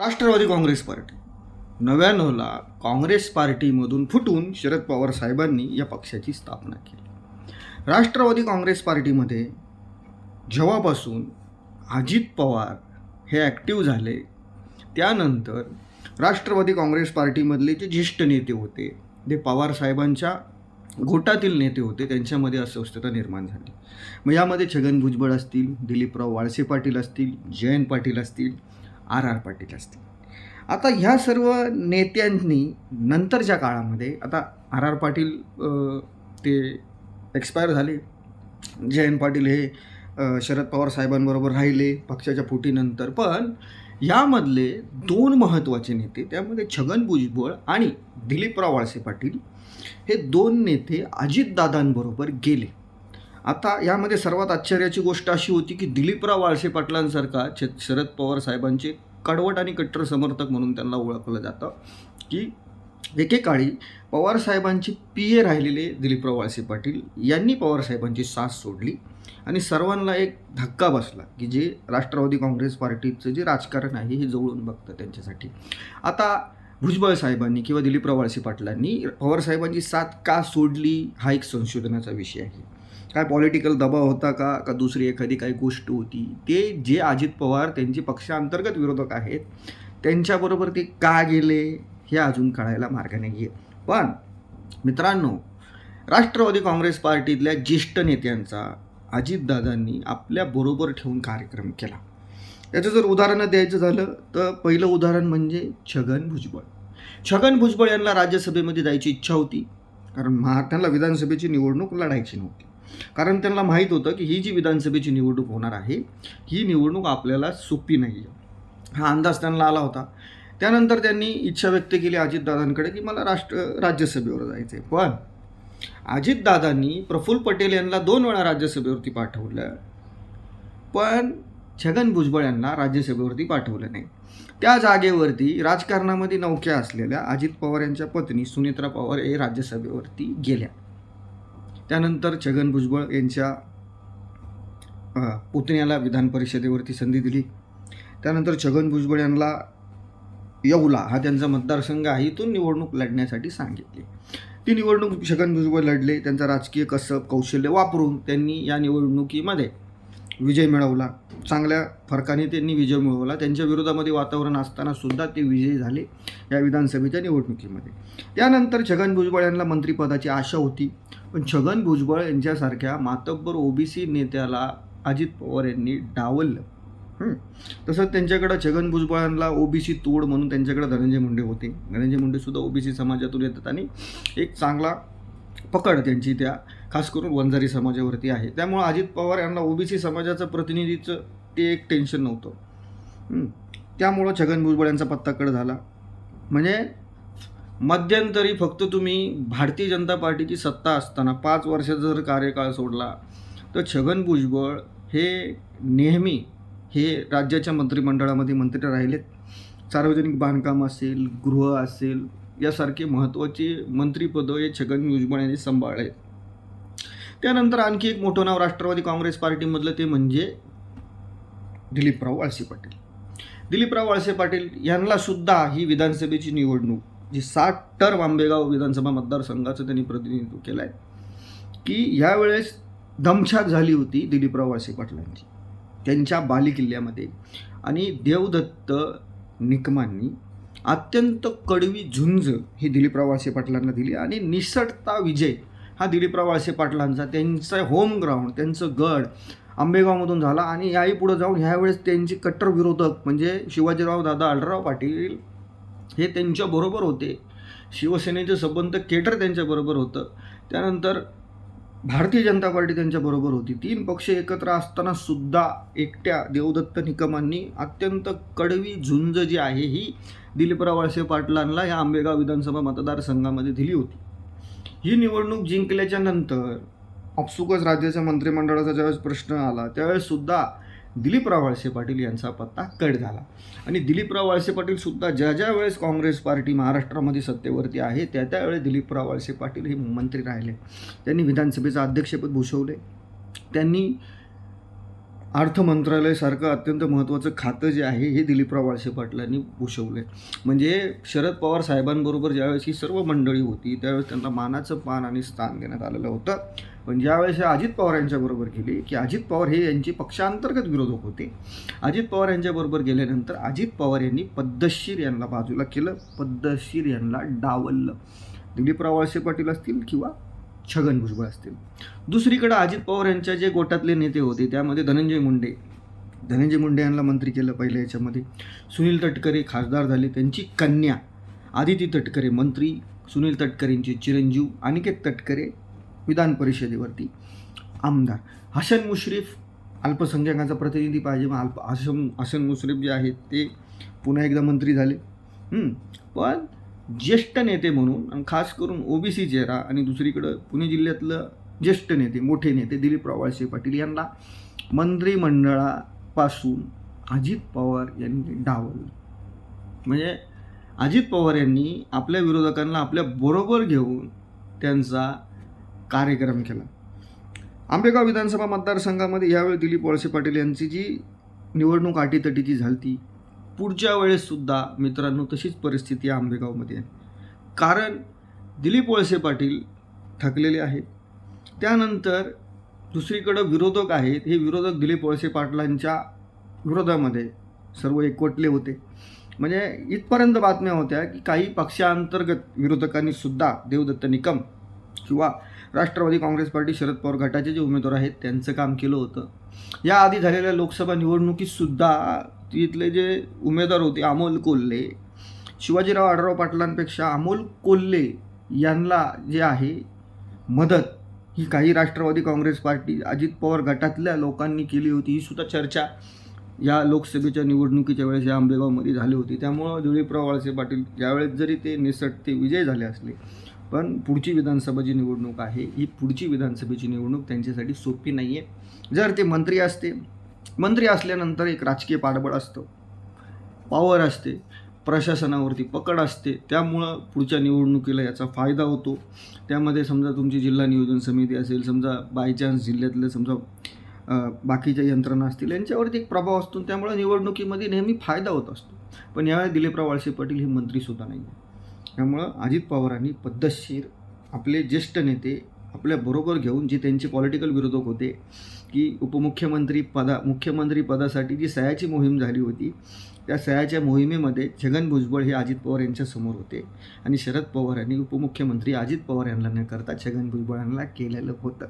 Rashtrawadi Congress party. नव्याण्णवला काँग्रेस पार्टीमधून फुटून शरद पवार साहेबांनी या पक्षाची स्थापना केली. राष्ट्रवादी काँग्रेस पार्टीमध्ये जेव्हापासून अजित पवार हे ॲक्टिव्ह झाले त्यानंतर राष्ट्रवादी काँग्रेस पार्टीमधले जे ज्येष्ठ नेते होते ते पवार साहेबांच्या गोटातील नेते होते त्यांच्यामध्ये अस्वस्थता निर्माण झाली. मग यामध्ये छगन भुजबळ असतील दिलीपराव वाळसे पाटील असतील जयंत पाटील असतील आर आर पाटील असतील. आता ह्या सर्व नेत्यांनी नंतरच्या काळामध्ये आता आर आर पाटील ते एक्सपायर झाले. जयंत पाटील हे शरद पवार साहेबांबरोबर राहिले पक्षाच्या फुटीनंतर. पण यामधले दोन महत्त्वाचे नेते त्यामध्ये छगन भुजबळ आणि दिलीपराव वाळसे पाटील हे दोन नेते अजितदादांबरोबर गेले. आता यामध्ये सर्वात आश्चर्याची गोष्ट अशी होती की दिलीपराव वाळसे पाटलांसारखा छ शरद पवार साहेबांचे कडवट आणि कट्टर समर्थक म्हणून त्यांना ओळखलं जातं की एकेकाळी पवारसाहेबांची पी ए राहिलेले दिलीपराव वाळसे पाटील यांनी पवार साहेबांची साथ सोडली आणि सर्वांना एक धक्का बसला की जे राष्ट्रवादी काँग्रेस पार्टीचं जे राजकारण आहे हे जवळून बघतं त्यांच्यासाठी. आता भुजबळ साहेबांनी किंवा दिलीपराव वाळसे पाटलांनी पवारसाहेबांची साथ का सोडली हा एक संशोधनाचा विषय आहे. काय पॉलिटिकल दबाव होता का का दुसरी एखादी काही गोष्ट होती? ते जे अजित पवार त्यांचे पक्षांतर्गत विरोधक आहेत त्यांच्याबरोबर ते का गेले हे अजून कळायला मार्गाने आहे पण मित्रांनो राष्ट्रवादी काँग्रेस पार्टीतल्या ज्येष्ठ नेत्यांचा अजितदादांनी आपल्याबरोबर ठेवून कार्यक्रम केला. याचं जर उदाहरणं द्यायचं झालं तर पहिलं उदाहरण म्हणजे छगन भुजबळ. छगन भुजबळ यांना राज्यसभेमध्ये जायची इच्छा होती कारण महा त्यांना विधानसभेची निवडणूक लढायची नव्हती. कारण त्यांना माहीत होतं की ही जी विधानसभेची निवडणूक होणार आहे ही निवडणूक आपल्याला सोपी नाही आहे हा अंदाज त्यांना आला होता. त्यानंतर त्यांनी इच्छा व्यक्त केली अजितदादांकडे की मला राष्ट्र राज्यसभेवर जायचं आहे पण अजितदादांनी प्रफुल्ल पटेल यांना दोन वेळा राज्यसभेवरती पाठवलं. पण छगन भुजबळ यांना राज्यसभेवरती पाठवलं नाही. त्या जागेवरती राजकारणामध्ये नौक्या असलेल्या अजित पवार यांच्या पत्नी सुनेत्रा पवार हे राज्यसभेवरती गेल्या. त्यानंतर छगन भुजबळ यांच्या पुतण्याला विधान परिषदेवरती संधी दिली. त्यानंतर छगन भुजबळ यांना येवला हा त्यांचा मतदारसंघ आहे. इथून निवडणूक लढण्यासाठी सांगितली. ती निवडणूक छगन भुजबळ लढले त्यांचा राजकीय कसब कौशल्य वापरून त्यांनी या निवडणुकीमध्ये विजय मिळवला. चांगल्या फरकाने त्यांनी विजय मिळवला. त्यांच्या विरोधामध्ये वातावरण असताना सुद्धा ते विजयी झाले या विधानसभेच्या निवडणुकीमध्ये. त्यानंतर छगन भुजबळ यांना मंत्रिपदाची आशा होती. पण छगन भुजबळ यांच्यासारख्या मातब्बर ओबीसी नेत्याला अजित पवार यांनी डावललं. तसंच त्यांच्याकडं छगन भुजबळांना ओबीसी तोड म्हणून त्यांच्याकडे धनंजय मुंडे होते. धनंजय मुंडेसुद्धा ओबीसी समाजातून येतात आणि एक चांगला पकड त्यांची त्या खास करून वंजारी समाजावरती आहे. त्यामुळं अजित पवार यांना ओबीसी समाजाचं प्रतिनिधीचं ते एक टेन्शन नव्हतं. त्यामुळं छगन भुजबळ यांचा पत्ताकड झाला. म्हणजे मध्यंतरी फक्त तुम्ही भारतीय जनता पार्टीची सत्ता असताना पाच वर्षाचा जर कार्यकाळ सोडला तर छगन भुजबळ हे नेहमी हे राज्याच्या मंत्रिमंडळामध्ये मंत्री राहिलेत. सार्वजनिक बांधकाम असेल गृह असेल यासारखे महत्त्वाचे मंत्रिपदं हे छगन भुजबळ यांनी सांभाळले त्यानंतर आणखी एक मोठं नाव राष्ट्रवादी काँग्रेस पार्टीमधलं ते म्हणजे दिलीपराव वाळसे पाटील. दिलीपराव वाळसे पाटील यांनासुद्धा ही विधानसभेची निवडणूक जी साठ टर्म आंबेगाव विधानसभा मतदारसंघाचं त्यांनी प्रतिनिधित्व केलं आहे की ह्यावेळेस दमछाक झाली होती दिलीपराव वासे पाटलांची त्यांच्या बालिकिल्ल्यामध्ये. आणि देवदत्त निकमांनी अत्यंत कडवी झुंज ही दिलीपराव वाळसे पाटलांना दिली आणि निसटता विजय हा दिलीपराव वाळसे पाटलांचा त्यांचं होम ग्राउंड त्यांचं गड आंबेगावमधून झाला. आणि याही पुढं जाऊन ह्यावेळेस त्यांचे कट्टर विरोधक म्हणजे शिवाजीराव दादा आढळराव पाटील हे त्यांच्याबरोबर होते. शिवसेनेचे संबंध केटर त्यांच्याबरोबर होतं. त्यानंतर भारतीय जनता पार्टी त्यांच्याबरोबर होती. तीन पक्ष एकत्र असताना सुद्धा एकट्या देवदत्त निकमांनी अत्यंत कडवी झुंज जी आहे ही दिलीपराव वळसे पाटलांना या आंबेगाव विधानसभा मतदारसंघामध्ये दिली होती. ही निवडणूक जिंकल्याच्या नंतर आपसुकच राज्याच्या मंत्रिमंडळाचा ज्यावेळेस प्रश्न आला त्यावेळेस सुद्धा दिलीपराव वळसे पाटील यांचा पत्ता कट झाला. आणि दिलीपराव वळसे पाटीलसुद्धा ज्या ज्या वेळेस काँग्रेस पार्टी महाराष्ट्रामध्ये सत्तेवरती आहे त्या त्यावेळेस दिलीपराव वळसे पाटील हे मंत्री राहिले. त्यांनी विधानसभेचं अध्यक्षपद भूषवले. त्यांनी अर्थ मंत्रालयासारखं अत्यंत महत्त्वाचं खातं जे आहे हे दिलीपराव वळसे पाटलांनी भूषवलं. आहे म्हणजे शरद पवार साहेबांबरोबर ज्यावेळेस ही सर्व मंडळी होती त्यावेळेस त्यांना मानाचं मान आणि स्थान देण्यात आलेलं होतं. पण ज्यावेळेस हे अजित पवार यांच्याबरोबर गेले की अजित पवार हे यांचे पक्षांतर्गत विरोधक होते. अजित पवार यांच्याबरोबर गेल्यानंतर अजित पवार यांनी पद्धतशीर यांना बाजूला केलं पद्धतशीर यांना डावललं. दिलीपराव वळसे पाटील असतील किंवा छगन भुजबळ असतील. दुसरीकडे अजित पवार यांच्या जे गोटातले नेते होते त्यामध्ये धनंजय मुंडे. धनंजय मुंडे यांना मंत्री केलं पहिल्या याच्यामध्ये. सुनील तटकरे खासदार झाले त्यांची कन्या आदिती तटकरे मंत्री सुनील तटकरेंचे चिरंजीव अनिकेत तटकरे विधान परिषदेवरती. आमदार. हसन मुश्रीफ अल्पसंख्याकांचा प्रतिनिधी पाहिजे. मग अल्प हसन हसन मुश्रीफ जे आहेत ते पुन्हा एकदा मंत्री झाले. पण ज्येष्ठ नेते म्हणून आणि खास करून ओबीसी चेहरा आणि दुसरीकडं पुणे जिल्ह्यातलं ज्येष्ठ नेते मोठे नेते दिलीप वळसे पाटील यांना मंत्रिमंडळापासून अजित पवार यांनी डावलं म्हणजे अजित पवार यांनी आपल्या विरोधकांना आपल्या बरोबर घेऊन त्यांचा कार्यक्रम केला. आंबेगाव विधानसभा मतदारसंघामध्ये यावेळी दिलीप वळसे पाटील यांची जी निवडणूक अटीतटीची ती पुढच्या वेळेससुद्धा मित्रांनो तशीच परिस्थिती आंबेगावमध्ये आहे. कारण दिलीप वळसे पाटील थकलेले आहेत. त्यानंतर दुसरीकडं विरोधक आहेत. हे विरोधक दिलीप वळसे पाटलांच्या विरोधामध्ये सर्व एकवटले होते. म्हणजे इथपर्यंत बातम्या होत्या की काही पक्षांतर्गत विरोधकांनी सुद्धा देवदत्त निकम किंवा राष्ट्रवादी काँग्रेस पार्टी शरद पवार गटाचे जे उमेदवार आहेत त्यांचं काम केलं होतं. याआधी झालेल्या लोकसभा निवडणुकीतसुद्धा तिथले जे उमेदवार होते अमोल कोल्हे शिवाजीराव आढराव पाटलांपेक्षा अमोल कोल्हे यांना जे आहे मदत ही काही राष्ट्रवादी काँग्रेस पार्टी अजित पवार गटातल्या लोकांनी केली होती. ही सुद्धा चर्चा या लोकसभेच्या निवडणुकीच्या वेळेस या आंबेगावमध्ये झाली होती. त्यामुळं दिलीपराव वाळसे पाटील यावेळेस जरी ते निसटते विजय झाले असले पण पुढची विधानसभा जी निवडणूक आहे ही पुढची विधानसभेची निवडणूक त्यांच्यासाठी सोपी नाही आहे जर ते मंत्री असते मंत्री असल्यानंतर एक राजकीय पाठबळ असतं. पॉवर असते प्रशासनावरती पकड असते त्यामुळं पुढच्या निवडणुकीला याचा फायदा होतो. त्यामध्ये समजा तुमची जिल्हा नियोजन समिती असेल समजा बाय चान्स जिल्ह्यातले समजा बाकीच्या यंत्रणा असतील यांच्यावरती एक प्रभाव असतो. त्यामुळे निवडणुकीमध्ये नेहमी फायदा होत असतो. पण यावेळी दिलीपराव वळसे पाटील हे मंत्रीसुद्धा नाही आहे त्यामुळं अजित पवारांनी पद्धतशीर आपले ज्येष्ठ नेते आपल्याबरोबर घेऊन जे त्यांचे पॉलिटिकल विरोधक होते की उपमुख्यमंत्री पदा मुख्यमंत्री पदासाठी जी सह्याची मोहीम झाली होती त्या सह्याच्या मोहिमेमध्ये छगन भुजबळ हे अजित पवार यांच्यासमोर होते. आणि शरद पवार यांनी उपमुख्यमंत्री अजित पवार यांना न करता छगन भुजबळ यांना केलेलं होतं.